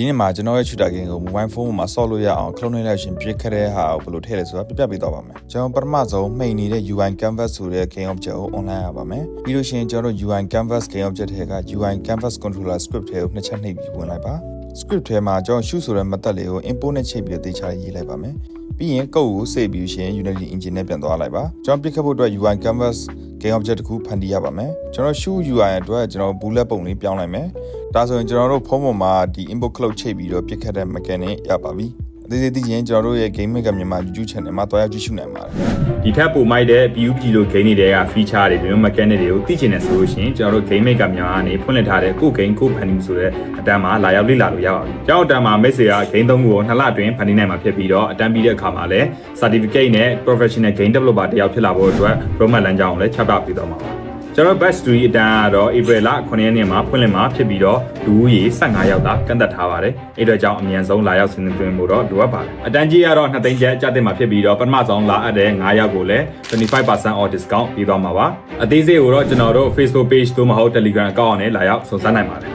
ဒီနေ့မှာကျွန်တော်ရဲ့ shooter game ကို mobile phone မှာဆော့လို့ရအောင် clone နှိပ်လိုက်ရှင်ပြစ်ခတ်တဲ့ဟာကိုဘယ်လိုထည့်လဲဆိုတာပြပြပေးသွားပါမယ်ကျွန်တော်ပထမဆုံးမှိန်နေတဲ့ UI canvas ဆိုတဲ့ game object ကို online ရပါမယ်ပြီးလို့ရှိရင်ကျွန်တော်တို့ UI canvas game object ထဲက UI canvas controller script ထဲကိုနှစ်ချက်နှိပ်ပြီးဝင်လိုက်ပါ script ထဲမှာကျွန်တော် shoot ဆိုတဲ့ method လေးကို import နဲ့ချိန်ပြီးတေချာရေးလိုက်ပါမယ်ပြီးရင် code ကို save ပြီးရှင် Unity engine နဲ့ပြန်သွားလိုက်ပါကျွန်တော်ပြစ်ခတ်ဖို့အတွက် UI canvas game object တစ်ခုဖန်တီးရပါမယ်ကျွန်တော် shoe UI အတွက်ကျွန်တော် bullet ပုံလေးပြောင်းလိုက်မယ်ဒါဆိုရင်ကျွန်တော်တို့ဖုန်းပေါ်မှာဒီ input cloud ချိန်ပြီးတော့ပြစ်ခတ်တဲ့ mechanic ရပါပြီ အသေးသေးသိရင်ကျွန်တော်တို့ရဲ့ game maker မြန်မာ YouTube channel မှာတွားရောက်ကြည့်ရှုနိုင်ပါတယ်ဒီထက်ပိုမိုက်တဲ့ PUBG လို game တွေက feature တွေပြီးတော့ mechanic တွေကိုသိချင်တယ်ဆိုလို့ရှိရင်ကျွန်တော်တို့ game maker မြန်မာကနေဖွင့်လှစ်ထားတဲ့ကို game ကိုဖန်တီးဆိုတဲ့အတန်းမှာလာရောက်လေ့လာလို့ရပါပြီ။ကျောင်းအတန်းမှာ message က game သုံးခုကိုနှစ်လအတွင်းဖန်တီးနိုင်မှာဖြစ်ပြီးတော့အတန်းပြီးတဲ့အခါမှာလည်း certificate နဲ့ professional game developer တယောက်ဖြစ်လာဖို့အတွက် roadmap လမ်းကြောင်းကိုလည်းချပြပေးသွားမှာပါ။ ကျွန်တော် batch 3အတန်းကတော့ April လ9ရက်နေ့မှာဖွင့်လှစ်မှာဖြစ်ပြီးတော့လူဦးရေ15ယောက်သာကန့်သက်ထားပါတယ်။အဲ့တော့ကြောင့်အမြန်ဆုံးလာရောက်ဆင်းသွင်းဖို့တော့လိုအပ်ပါတယ်။အတန်းကြီးကတော့2သိန်းကျပ်အကျတင်မှာဖြစ်ပြီးတော့ပထမဆုံးလာအပ်တဲ့9ယောက်ကိုလည်း25% off discount ပေးသွားမှာပါ။အသေးစိတ်ကိုတော့ကျွန်တော်တို့ Facebook page သို့မဟုတ် Telegram account နဲ့လာရောက်စုံစမ်းနိုင်ပါတယ်